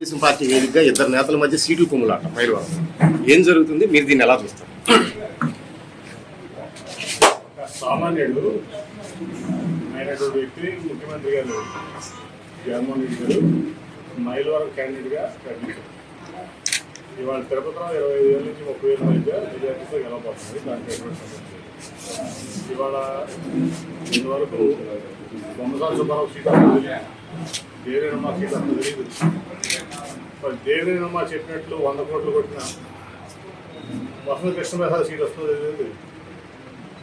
Telugu Desam party వేదికగా ఇద్దరు నేతల మధ్య సీట్లు కుమ్ములాట మైలవరం. ఏం జరుగుతుంది? మీరు దీన్ని ఎలా చూస్తారు? సామాన్యుడు అయినటువంటి వ్యక్తి ముఖ్యమంత్రి గారు జగన్మోహన్ రెడ్డి గారు మైలవరం క్యాండిడేట్గా ఇవాళ తిరుపతిలో ఇరవై ఐదు వేల నుంచి ముప్పై వేల మధ్య మెజార్టీతో గెలవబోతుంది దానికి ఎటువంటి సమస్య ఇవాళ ఇంతవరకు బొమ్మసాల సుబ్బారావు సీట్ వస్తుందో తెలియదు. దేవేనమ్మ సీట్ వస్తుందో తెలియదు. మరి దేవేనమ్మ చెప్పినట్లు వంద కోట్లు కొట్టిన వసంత కృష్ణప్రసాద్ సీట్ వస్తుందో తెలియదు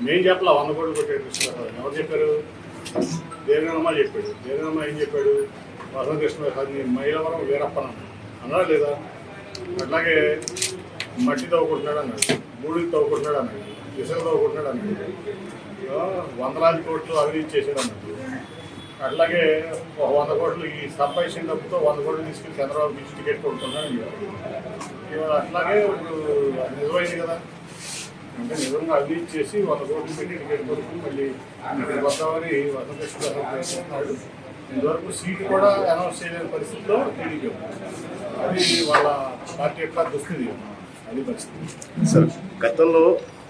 నేను చెప్పలా వంద కోట్లు కొట్టాడు కృష్ణప్రసాద్. ఎవరు చెప్పారు? దేవేనమ్మ చెప్పాడు. దేవేనమ్మ ఏం చెప్పాడు? వసంత కృష్ణప్రసాద్ని మైలవరం వీరప్పన అన్నాడా లేదా? అట్లాగే మట్టి తవ్వుకుంటున్నాడు అన్నాడు. బూడిది తవ్వుకుంటున్నాడు అన్నాడు. ఇసుక తవ్వుకుంటున్నాడు అన్నాడు. వందలాది కోట్లు అభివృద్ధి చేశాడు అన్నాడు. అట్లాగే ఒక వంద కోట్లు ఈ సంపాదించిన డబ్బుతో వంద కోట్లు తీసుకెళ్ళి చంద్రబాబు ఇచ్చి టికెట్ కొడుతున్నాడు ఇవాళ. అట్లాగే ఇప్పుడు నిజమైంది కదా. అంటే నిజంగా అవినీతి చేసి వంద కోట్లు పెట్టి టికెట్ కొడుకుని మళ్ళీ ఇక్కడ వద్దామని వసంత చేస్తున్నాడు ఇంతవరకు సీటు కూడా అనౌన్స్ చేయలేని పరిస్థితిలో టీడీపీ. అది వాళ్ళ పార్టీ యొక్క దుస్థితి. అది పరిస్థితి. సార్ గతంలో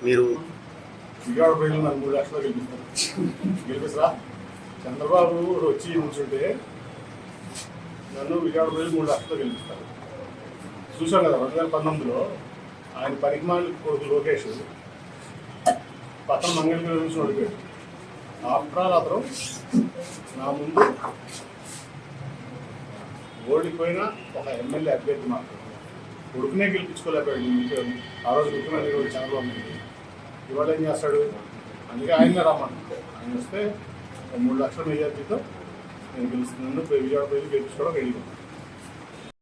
మీరు విజయవాడ ప్రజలు నన్ను మూడు లక్షలు గెలిపిస్తారు. గెలిపిస్తారా? చంద్రబాబు వచ్చి ఉంచుంటే నన్ను విజయవాడ ప్రజలు మూడు లక్షలు గెలిపిస్తారు. చూశాను కదా రెండు వేల పంతొమ్మిదిలో ఆయన పరిమాణ కొడుకు లోకేష్ పక్కన మంగళగిరి నుంచి ఓడిపోయాడు. ఆఫ్టర్ అతను నా ముందు ఓడిపోయిన ఒక ఎమ్మెల్యే అభ్యర్థి మాత్రం. కొడుకునే గెలిపించుకోలేకపోయాడు ఆ రోజు ముఖ్యమంత్రి చంద్రబాబు నాయుడు. ఇవాళ ఏం చేస్తాడు? అందుకే ఆయన రమ్మను ఆయన వస్తే మూడు లక్షల మెజార్టీతో నేను గెలుస్తున్నాను. విజయవాడ పోయి గెలిపించుకోవడం రెడీ